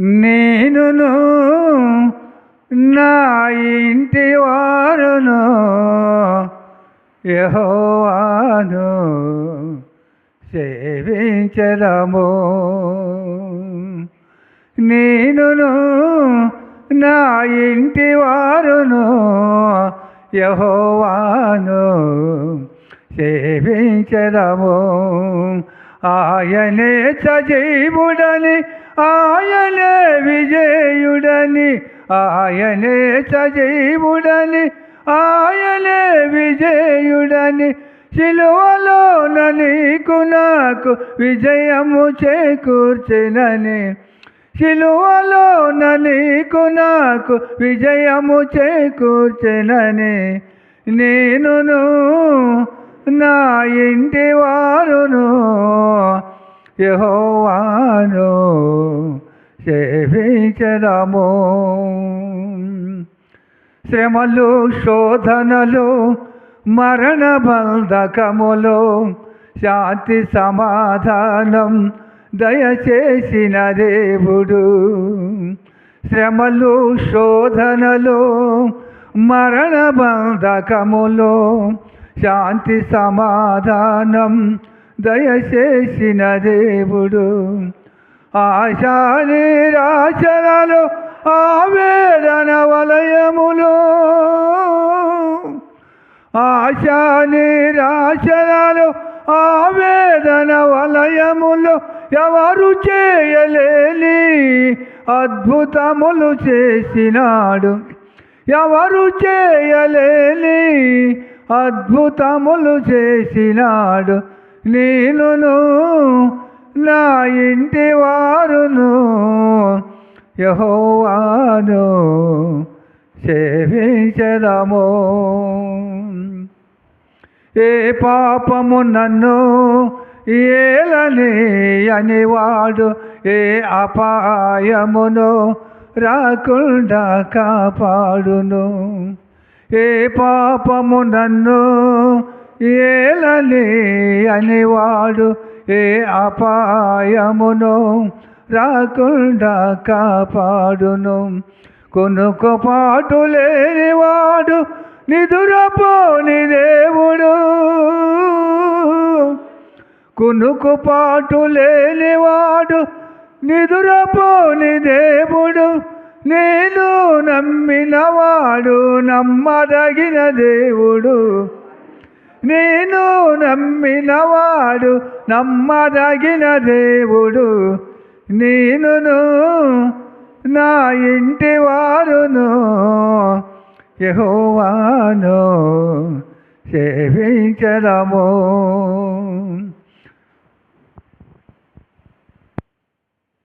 నేనును నా ఇంటి వారును యహోవాను సేవించదము. నేనును నా ఇంటి వారును యహోవాను సేవించదము. ఆయనే సజీవుడని ఆయనే విజయుడని ఆయనే సజీవుడని ఆయనే విజయుడని శిలువలో నీకు నాకు విజయము చేకూర్చినని శిలువలో నీకు నాకు విజయము చేకూర్చినని నేనును నా ఇంటి వారును యహోవాను సేవించదము. శ్రమలు శోధనలు మరణ బంధకములు శాంతి సమాధానం దయచేసిన దేవుడు. శ్రమలు శోధనలు మరణ బంధకములు శాంతి సమాధానం దయచేసిన దేవుడు ఆశాని నిరాశలలో ఆవేదన వలయములు. ఆశాని నిరాశలలో ఆవేదన వలయములు ఎవరు చేయలేని అద్భుతములు చేసినాడు. ఎవరు చేయలేని అద్భుతములు చేసినాడు. నేనును నా ఇంటి వారును యహోవాను సేవించదము. ఏ పాపము నన్ను ఏలని అనివాడు ఏ అపాయమును రాకుండా కాపాడును. ఏ పాపము నన్ను ఏలని అనేవాడు ఏ అపాయమును రాకుండా కాపాడును. కొనుకు పాటు లేనివాడు నిదురపోని దేవుడు. కునుకు పాటు లేనివాడు నిదురపోని దేవుడు. నేను నమ్మినవాడు నమ్మదగిన దేవుడు. నేను నమ్మినవాడు నమ్మదగిన దేవుడు నేనును నా ఇంటి వారును యహోవాను సేవించదము